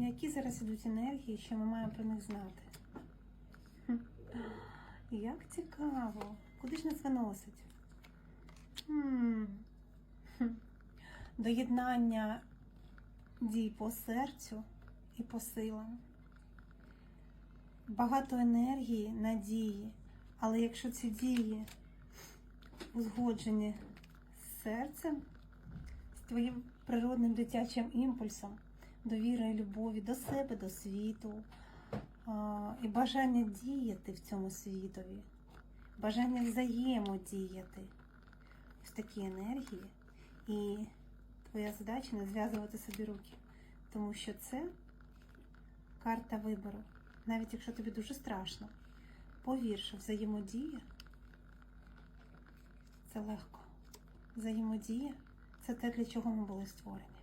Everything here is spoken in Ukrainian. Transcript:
Які зараз ідуть енергії, що ми маємо про них знати? Як цікаво. Куди ж нас виносить? Доєднання дій по серцю і по силам. Багато енергії, надії, але якщо ці дії узгоджені з серцем, з твоїм природним дитячим імпульсом, довірою, любові до себе, до світу, і бажання діяти в цьому світові, бажання взаємодіяти. Ось такі енергії. І твоя задача не зв'язувати собі руки, тому що це карта вибору. Навіть якщо тобі дуже страшно, повір, що взаємодія це легко. Взаємодія це те, для чого ми були створені.